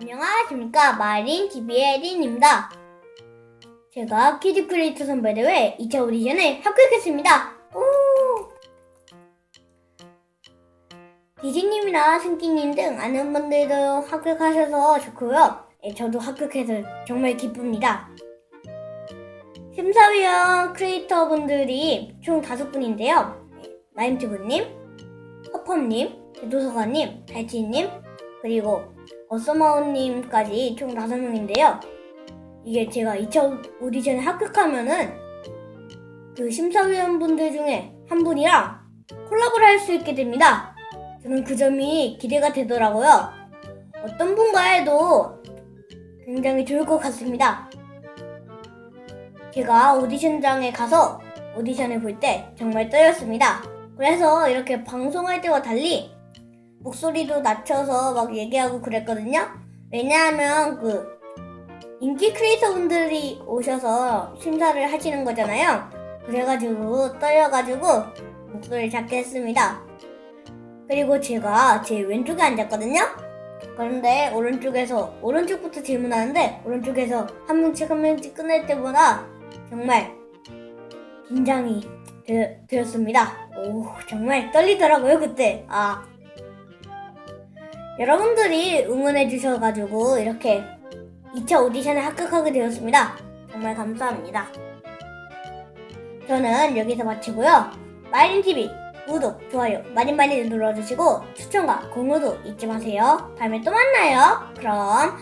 안녕하십니까 마린 TV의 린입니다. 제가 키즈 크리에이터 선발대회 2차 오디션에 합격했습니다. 오! 디즈님이나 승기님 등 아는 분들도 합격하셔서 좋고요. 예, 저도 합격해서 정말 기쁩니다. 심사위원 크리에이터 분들이 총 다섯 분인데요. 마임튜브님, 허펌님, 대도서관님, 달치님, 그리고 어서마우님까지 총 다섯 명인데요. 이게 제가 2차 오디션에 합격하면은 그 심사위원분들 중에 한 분이랑 콜라보를 할 수 있게 됩니다. 저는 그 점이 기대가 되더라고요. 어떤 분과 해도 굉장히 좋을 것 같습니다. 제가 오디션장에 가서 오디션을 볼 때 정말 떨렸습니다. 그래서 이렇게 방송할 때와 달리 목소리도 낮춰서 막 얘기하고 그랬거든요. 왜냐하면 그 인기 크리에이터 분들이 오셔서 심사를 하시는 거잖아요. 그래가지고 떨려가지고 목소리를 작게 했습니다. 그리고 제가 제 왼쪽에 앉았거든요. 그런데 오른쪽에서 오른쪽부터 질문하는데 오른쪽에서 한 명씩 한 명씩 끝낼 때보다 정말 긴장이 되, 되었습니다. 오 정말 떨리더라고요 그때. 아 여러분들이 응원해 주셔가지고 이렇게 2차 오디션에 합격하게 되었습니다. 정말 감사합니다. 저는 여기서 마치고요. 마이린TV 구독, 좋아요 많이 많이 눌러주시고 추천과 공유도 잊지 마세요. 다음에 또 만나요. 그럼!